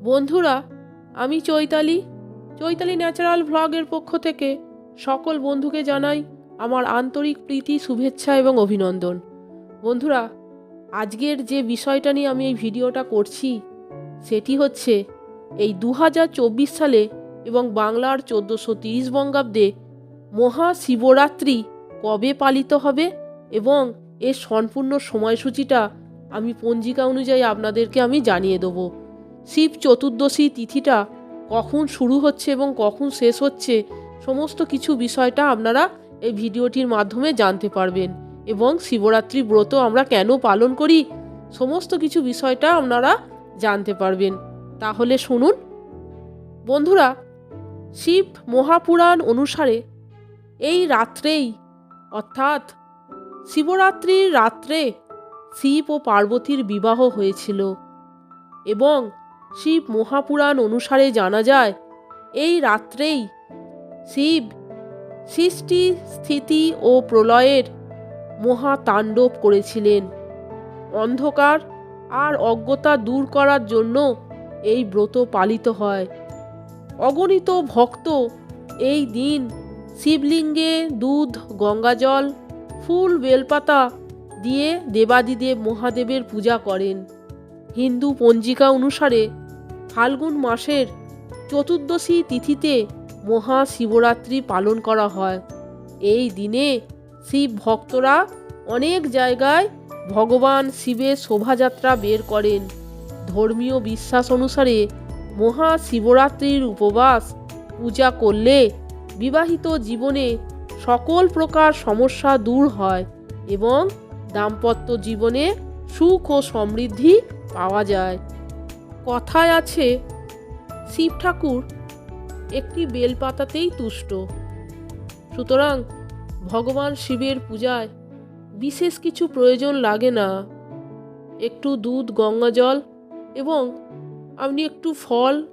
বন্ধুরা, আমি চৈতালি। চৈতালি ন্যাচারাল ভ্লগের পক্ষ থেকে সকল বন্ধুকে জানাই আমার আন্তরিক প্রীতি, শুভেচ্ছা এবং অভিনন্দন। বন্ধুরা, আজকের যে বিষয়টা নিয়ে আমি এই ভিডিওটা করছি, সেটি হচ্ছে এই দু হাজার চব্বিশ সালে এবং বাংলার চোদ্দোশো তিরিশ বঙ্গাব্দে মহাশিবরাত্রি কবে পালিত হবে এবং এর সম্পূর্ণ সময়সূচিটা আমি পঞ্জিকা অনুযায়ী আপনাদেরকে আমি জানিয়ে দেবো। শিব চতুর্দশী তিথিটা কখন শুরু হচ্ছে এবং কখন শেষ হচ্ছে, সমস্ত কিছু বিষয়টা আপনারা এই ভিডিওটির মাধ্যমে জানতে পারবেন এবং শিবরাত্রি ব্রত আমরা কেন পালন করি, সমস্ত কিছু বিষয়টা আপনারা জানতে পারবেন। তাহলে শুনুন। বন্ধুরা, শিব মহাপুরাণ অনুসারে এই রাত্রেই, অর্থাৎ শিবরাত্রির রাত্রে শিব ও পার্বতীর বিবাহ হয়েছিল এবং শিব মহাপুরাণ অনুসারে জানা যায়, এই রাত্রেই শিব সৃষ্টি, স্থিতি ও প্রলয়ের মহা তাণ্ডব করেছিলেন। অন্ধকার আর অজ্ঞতা দূর করার জন্য এই ব্রত পালিত হয়। অগণিত ভক্ত এই দিন শিবলিঙ্গে দুধ, গঙ্গাজল, ফুল, বেলপাতা দিয়ে দেবাদিদেব মহাদেবের পূজা করেন। হিন্দু পঞ্জিকা অনুসারে ফাল্গুন মাসের চতুর্দশী তিথিতে মহাশিবরাত্রি পালন করা হয়। এই দিনে শিব ভক্তরা অনেক জায়গায় ভগবান শিবের শোভাযাত্রা বের করেন। ধর্মীয় বিশ্বাস অনুসারে মহাশিবরাত্রির উপবাস, পূজা করলে বিবাহিত জীবনে সকল প্রকার সমস্যা দূর হয় এবং দাম্পত্য জীবনে সুখ ও সমৃদ্ধি পাওয়া যায়। কথায় আছে, শিব ঠাকুর একটি বেলপাতাতেই তুষ্ট। সুতরাং ভগবান শিবের পূজায় বিশেষ কিছু প্রয়োজন লাগে না। একটু দুধ গঙ্গা জল এবং আপনি একটু ফল,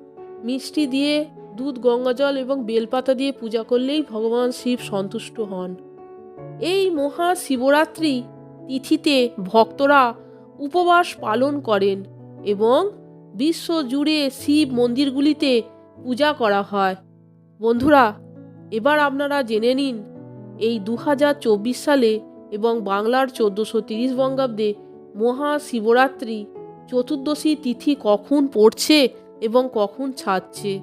মিষ্টি দিয়ে দুধ গঙ্গা জল এবং বেলপাতা দিয়ে পূজা করলেই ভগবান শিব সন্তুষ্ট হন। এই মহা শিবরাত্রি তিথিতে ভক্তরা উপবাস পালন করেন এবং বিশ্ব জুড়ে শিব মন্দিরগুলিতে পূজা করা হয়। বন্ধুরা, এবার আপনারা জেনে নিন, এই দু হাজার চব্বিশ সালে এবং বাংলার চোদ্দোশো তিরিশ বঙ্গাব্দে মহাশিবরাত্রি চতুর্দশী তিথি কখন পড়ছে এবং কখন ছাড়ছে?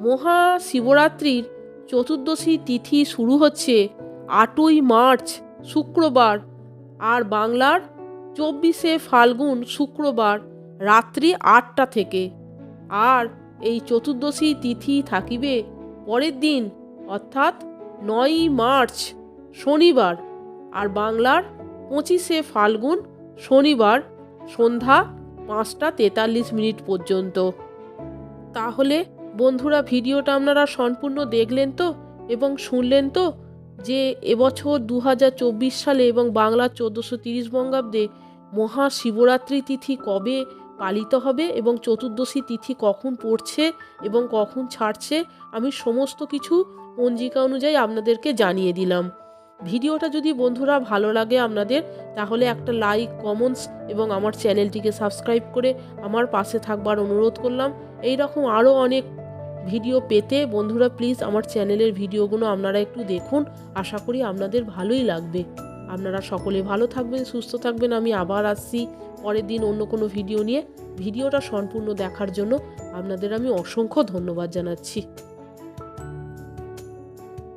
মহাশিবরাত্রির চতুর্দশী তিথি শুরু হচ্ছে আটই মার্চ, শুক্রবার, আর বাংলার চব্বিশে ফাল্গুন শুক্রবার রাত্রি আটটা থেকে। আর এই চতুর্দশী তিথি থাকিবে পরের দিন, অর্থাৎ নয়ই মার্চ শনিবার। আর বাংলার পঁচিশে ফাল্গুন শনিবার সন্ধ্যা পাঁচটা তেতাল্লিশ মিনিট পর্যন্ত। তাহলে বন্ধুরা, ভিডিওটা আপনারা সম্পূর্ণ দেখলেন তো এবং শুনলেন তো? যে এবছর দু হাজার চব্বিশ সালে এবং বাংলার চোদ্দোশো তিরিশ বঙ্গাব্দে মহাশিবরাত্রি তিথি কবে পালিত হবে এবং চতুর্দশী তিথি কখন পড়ছে এবং কখন ছাড়ছে, আমি সমস্ত কিছু পঞ্জিকা অনুযায়ী আপনাদেরকে জানিয়ে দিলাম। ভিডিওটা যদি বন্ধুরা ভালো লাগে আপনাদের, তাহলে একটা লাইক, কমেন্টস এবং আমার চ্যানেলটিকে সাবস্ক্রাইব করে আমার পাশে থাকবার অনুরোধ করলাম। এই রকম আরও অনেক ভিডিও পেতে বন্ধুরা প্লিজ আমার চ্যানেলের ভিডিওগুলো আপনারা একটু দেখুন। আশা করি আপনাদের ভালোই লাগবে। আপনারা সকলে ভালো থাকবেন, সুস্থ থাকবেন। আমি আবার আসছি পরের দিন অন্য কোনো ভিডিও নিয়ে। ভিডিওটা সম্পূর্ণ দেখার জন্য আপনাদের আমি অসংখ্য ধন্যবাদ জানাচ্ছি।